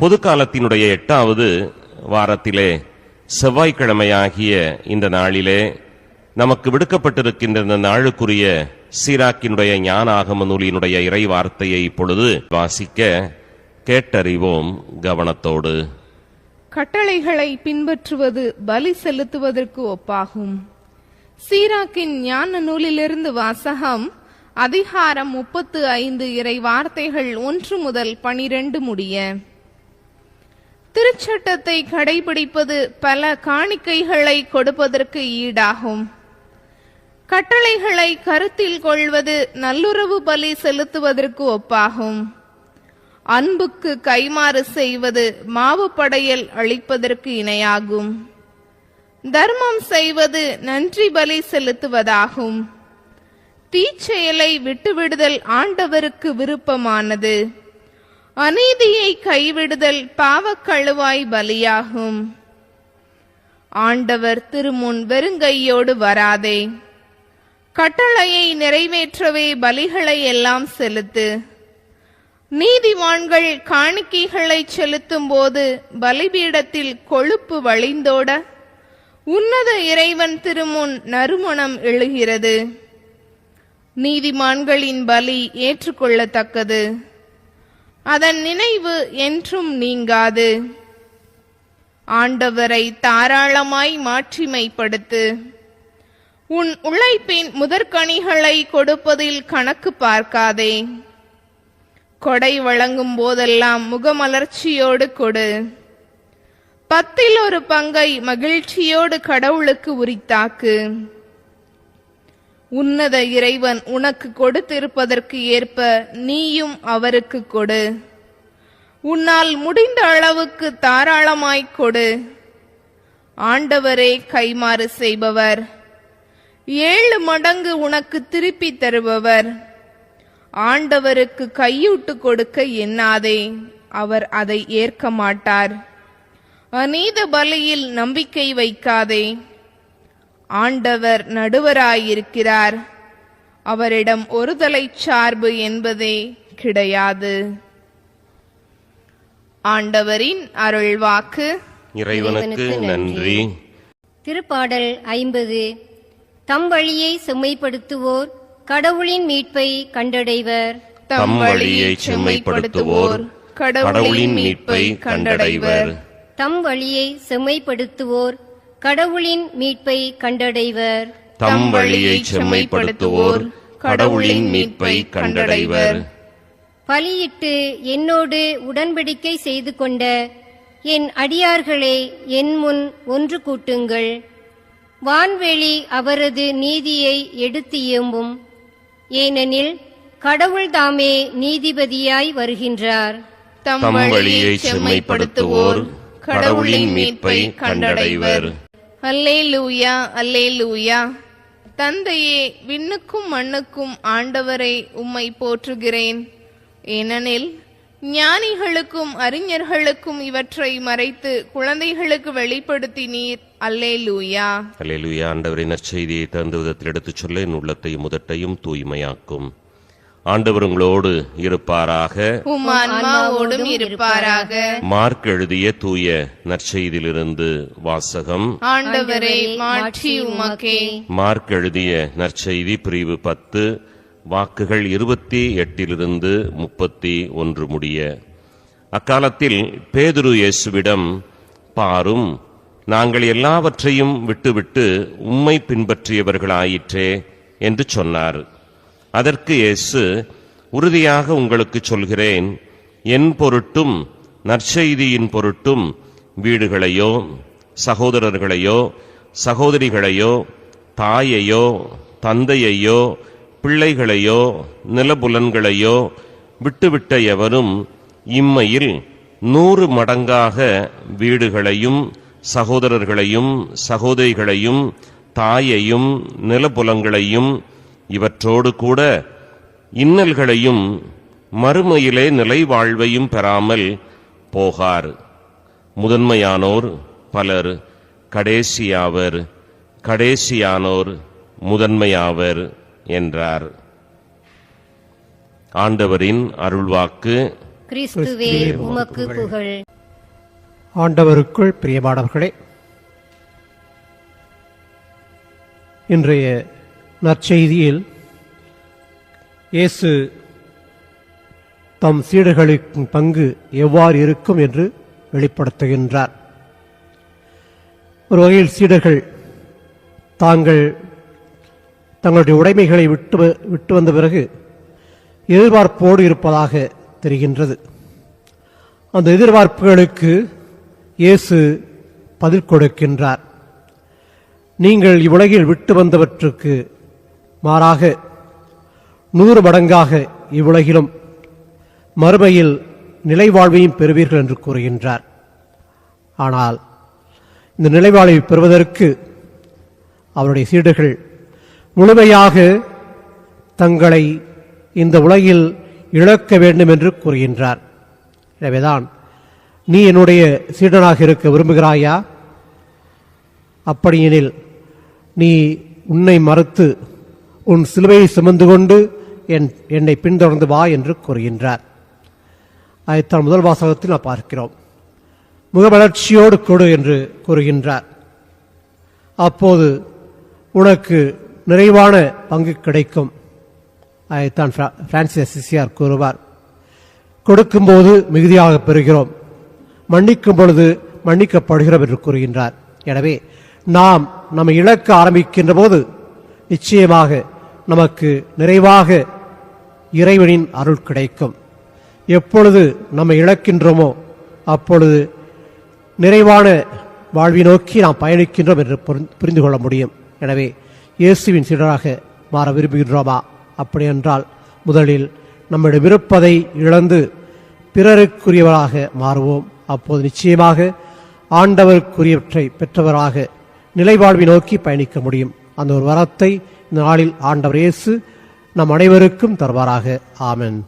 பொது காலத்தினுடைய எட்டாவது வாரத்திலே செவ்வாய்க்கிழமையாகிய இந்த நாளிலே நமக்கு விடுக்கப்பட்டிருக்கின்ற இந்த நாளுக்குரிய சீராக்கினுடைய ஞான ஆகம நூலினுடைய இறை வார்த்தையை இப்பொழுது வாசிக்க கேட்டறிவோம் கவனத்தோடு. கட்டளைகளை பின்பற்றுவது பலி செலுத்துவதற்கு ஒப்பாகும். சீராக்கின் ஞான நூலிலிருந்து வாசகம் அதிகாரம் முப்பத்து ஐந்து இறை வார்த்தைகள் ஒன்று முதல் பனிரெண்டு முடிய. திருச்சட்டத்தை கடைபிடிப்பது பல காணிக்கைகளை கொடுப்பதற்கு ஈடாகும். கட்டளைகளை கருத்தில் கொள்வது நல்லுறவு பலி செலுத்துவதற்கு ஒப்பாகும். அன்புக்கு கைமாறு செய்வது மாவு படையல் அளிப்பதற்கு இணையாகும். தர்மம் செய்வது நன்றி பலி செலுத்துவதாகும். தீச்செயலை விட்டுவிடுதல் ஆண்டவருக்கு விருப்பமானது. அநீதியை கைவிடுதல் பாவக்கழுவாய் பலியாகும். ஆண்டவர் திருமுன் வெறுங்கையோடு வராதே. கட்டளையை நிறைவேற்றவே பலிகளை எல்லாம் செலுத்து. நீதிவான்கள் காணிக்கைகளை செலுத்தும் போது பலிபீடத்தில் கொழுப்பு வழிந்தோட உன்னத இறைவன் திருமுன் நறுமணம் எழுகிறது. நீதிமான்களின் பலி ஏற்றுக்கொள்ளத்தக்கது. அதன் நினைவு என்றும் நீங்காது. ஆண்டவரை தாராளமாய் மாற்றிமைப்படுத்து உன் உழைப்பின் முதற்கனிகளை கொடுப்பதில் கணக்கு பார்க்காதே. கொடை வழங்கும் போதெல்லாம் முகமலர்ச்சியோடு கொடு. பத்தில் ஒரு பங்கை மகிழ்ச்சியோடு கடவுளுக்கு உரித்தாக்கு. உன்னத இறைவன் உனக்கு கொடுத்திருப்பதற்கு ஏற்ப நீயும் அவருக்கு கொடு. உன்னால் முடிந்த அளவுக்கு தாராளமாய்க் கொடு. ஆண்டவரே கைமாறு செய்பவர். ஏழு மடங்கு உனக்கு திருப்பி தருபவர். ஆண்டவருக்கு கையூட்டு கொடுக்க எண்ணாதே அவர் அதை ஏற்க மாட்டார். அநீத பலியில் நம்பிக்கை வைக்காதே ஆண்டவர் நடுவராயிருக்கிறார். அவரிடம் ஒருதலை சார்பு என்பதே கிடையாது. ஆண்டவரின் அருள்வாக்கு. இறைவனுக்கு நன்றி. திருப்பாடல் ஐம்பது. தம் வழியை செம்மைப்படுத்துவோர் கடவுளின் மீட்பை கண்டடைவர். தம் வழியை செம்மைப்படுத்துவோர் கடவுளின் மீட்பை கண்டடைவர். தம் வழியை செம்மைப்படுத்துவோர் கடவுளின் மீட்பை கண்டடைவர். தம் வழியை செம்மைப்படுத்துவோர் கடவுளின் மீட்பை கண்டடைவர். பலியிட்டு என்னோடு உடன்படிக்கை செய்து கொண்ட என் அடியார்களே என் முன் ஒன்று கூட்டுங்கள். வான்வெளி அவரது நீதியை எடுத்து இயம்பும் ஏனெனில் கடவுள் தாமே நீதிபதியாய் வருகின்றார். தம் வழியை செம்மைப்படுத்துவோர் கடவுளின் மீட்பை கண்டடைவர். அல்லே லூயா அல்லே லூயா தந்தையே விண்ணுக்கும் மண்ணுக்கும் ஆண்டவரை உம்மை போற்றுகிறேன். ஏனெனில் ஞானிகளுக்கும் அறிஞர்களுக்கும் இவற்றை மறைத்து குழந்தைகளுக்கு வெளிப்படுத்தி நீர். அல்லே லூயா அல்லே லூயா ஆண்டவரின் நற்செய்தியை தந்த விதத்தில் எடுத்துச் சொல்ல என் உள்ளத்தையும் முதட்டையும் தூய்மையாக்கும். ஆண்டவர் உங்களோடு இருப்பாராக. ஆன்மாவோடும் இருப்பாராக. மார்க் எழுதிய தூய நற்செய்தியிலிருந்து வாசகம். ஆண்டவரே மாட்சி உமக்கே. மார்க் எழுதிய நற்செய்தி பிரிவு பத்து வாக்குகள் இருபத்தி எட்டிலிருந்து முப்பத்தி ஒன்று முடிய. அக்காலத்தில் பேதுரு இயேசுவிடம் பாரும் நாங்கள் எல்லாவற்றையும் விட்டுவிட்டு உம்மை பின்பற்றியவர்களாயிற்றே என்று சொன்னார். அதற்கு இயேசு உறுதியாக உங்களுக்கு சொல்கிறேன் என் பொருட்டும் நற்செய்தியின் பொருட்டும் வீடுகளையோ சகோதரர்களையோ சகோதரிகளையோ தாயையோ தந்தையையோ பிள்ளைகளையோ நிலபுலன்களையோ விட்டுவிட்ட எவரும் இம்மையில் நூறு மடங்காக வீடுகளையும் சகோதரர்களையும் சகோதரிகளையும் தாயையும் நிலபுலங்களையும் இவற்றோடு கூட இன்னல்களையும் மறுமையிலே நிலை வாழ்வையும் பெறாமல் போகார். முதன்மையானோர் பலர் கடைசியாவர் கடைசியானோர் முதன்மையாவர் என்றார். ஆண்டவரின் அருள்வாக்கு கிறிஸ்துவே உமக்கு புகழ். ஆண்டவருக்குள் பிரியமானவர்களே இன்றைய நற்செய்தியில் இயேசு தம் சீடர்களுக்கும் பங்கு எவ்வாறு இருக்கும் என்று வெளிப்படுத்துகின்றார். ஒரு வகையில் சீடர்கள் தாங்கள் தங்களுடைய உடைமைகளை விட்டு வ- விட்டு வந்த பிறகு எதிர்பார்ப்போடு இருப்பதாக தெரிகின்றது. அந்த எதிர்பார்ப்புகளுக்கு இயேசு பதில் கொடுக்கின்றார். நீங்கள் இவ்வுலகில் விட்டு வந்தவற்றுக்கு மாறாக நூறு மடங்காக இவ்வுலகிலும் மறுமையில் நிலைவாழ்வையும் பெறுவீர்கள் என்று கூறுகின்றார். ஆனால் இந்த நிலைவாழ்வை பெறுவதற்கு அவருடைய சீடர்கள் முழுமையாக தங்களை இந்த உலகில் இழக்க வேண்டும் என்று கூறுகின்றார். எனவேதான் நீ என்னுடைய சீடனாக இருக்க விரும்புகிறாயா? அப்படியெனில் நீ உன்னை மறுத்து உன் சிலுவையை சுமந்து கொண்டு என் என்னை பின்தொடர்ந்து வா என்று கூறுகின்றார். அதைத்தான் முதல் வாசகத்தில் நாம் பார்க்கிறோம். முகமலர்ச்சியோடு கொடு என்று கூறுகின்றார். அப்போது உனக்கு நிறைவான பங்கு கிடைக்கும் அதைத்தான் பிரான்சிஸ் சிசியார் கூறுவார். கொடுக்கும்போது மிகுதியாக பெறுகிறோம். மன்னிக்கும் பொழுது மன்னிக்கப்படுகிறோம் என்று கூறுகின்றார். எனவே நாம் நம்ம இழக்க ஆரம்பிக்கின்ற போது நிச்சயமாக நமக்கு நிறைவாக இறைவனின் அருள் கிடைக்கும். எப்பொழுது நம்ம இழக்கின்றோமோ அப்பொழுது நிறைவான வாழ்வை நோக்கி நாம் பயணிக்கின்றோம் என்று புரிந்து- புரிந்து கொள்ள முடியும். எனவே இயேசுவின் சீடராக மாற விரும்புகின்றோமா? அப்படி என்றால் முதலில் நம்மிடம் இருப்பதை இழந்து பிறருக்குரியவராக மாறுவோம். அப்போது நிச்சயமாக ஆண்டவருக்குரியவற்றை பெற்றவராக நிலைவாழ்வை நோக்கி பயணிக்க முடியும். அந்த ஒரு வரத்தை நாளில் ஆண்டவர் இயேசு நம் அனைவருக்கும் தருவாராக. ஆமென்.